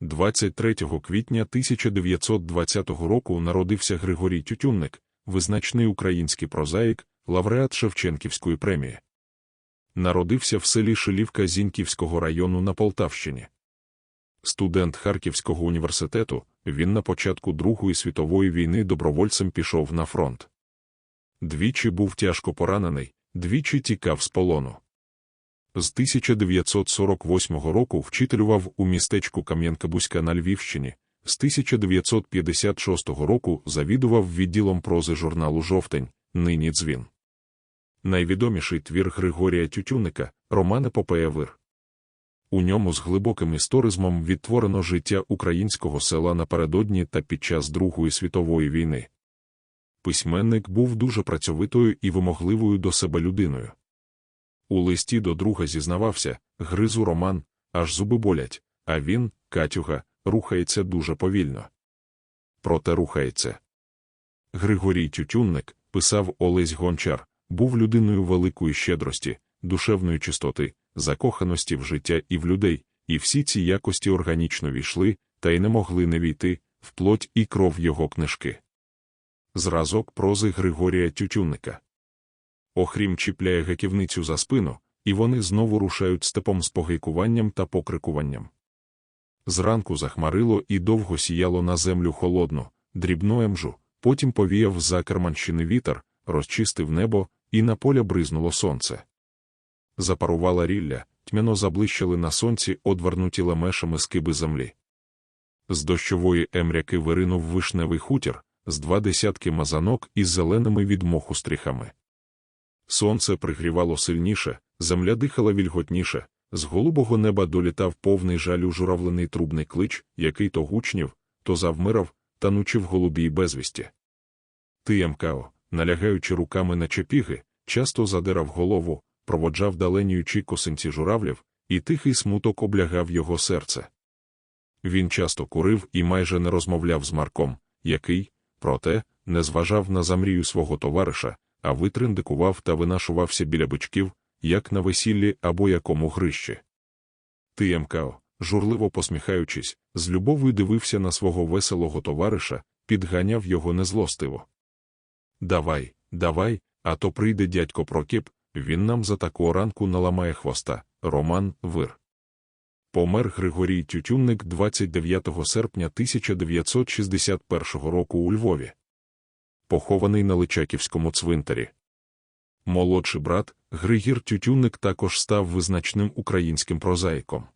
23 квітня 1920 року народився Григорій Тютюнник, визначний український прозаїк, лауреат Шевченківської премії. Народився в селі Шилівка Зіньківського району на Полтавщині. Студент Харківського університету, він на початку Другої світової війни добровольцем пішов на фронт. Двічі був тяжко поранений, двічі тікав з полону. З 1948 року вчителював у містечку Кам'янка-Бузька на Львівщині, з 1956 року завідував відділом прози журналу Жовтень, нині дзвін. Найвідоміший твір Григорія Тютюника Роман Епопея Вир. У ньому з глибоким історизмом відтворено життя українського села напередодні та під час Другої світової війни. Письменник був дуже працьовитою і вимогливою до себе людиною. У листі до друга зізнавався, гризу роман, аж зуби болять, а він, Катюга, рухається дуже повільно. Проте рухається. Григорій Тютюнник, писав Олесь Гончар, був людиною великої щедрості, душевної чистоти, закоханості в життя і в людей, і всі ці якості органічно війшли, та й не могли не війти в плоть і кров його книжки. Зразок прози Григорія Тютюнника. Охрім чіпляє гаківницю за спину, і вони знову рушають степом з погайкуванням та покрикуванням. Зранку захмарило і довго сіяло на землю холодну, дрібну емжу, потім повіяв за керманщини вітер, розчистив небо, і на поля бризнуло сонце. Запарувала рілля, тьмяно заблищали на сонці одвернуті лемешами скиби землі. З дощової емряки виринув вишневий хутір, з два десятки мазанок із зеленими від моху стріхами. Сонце пригрівало сильніше, земля дихала вільготніше, з голубого неба долітав повний жалю журавлений трубний клич, який то гучнів, то завмирав, танучи в голубій безвісті. Ти, МКО, налягаючи руками на чепіги, часто задирав голову, проводжав даленюючи косинці журавлів, і тихий смуток облягав його серце. Він часто курив і майже не розмовляв з Марком, який, проте, не зважав на замрію свого товариша, а витриндикував та винашувався біля бичків, як на весіллі або якому грищі. Ти, МКО, журливо посміхаючись, з любов'ю дивився на свого веселого товариша, підганяв його незлостиво. Давай, давай, а то прийде дядько Прокіп, він нам за таку ранку наламає хвоста. Роман Вир. Помер Григорій Тютюнник 29 серпня 1961 року у Львові. Похований на Личаківському цвинтарі. Молодший брат Григір Тютюнник також став визначним українським прозаїком.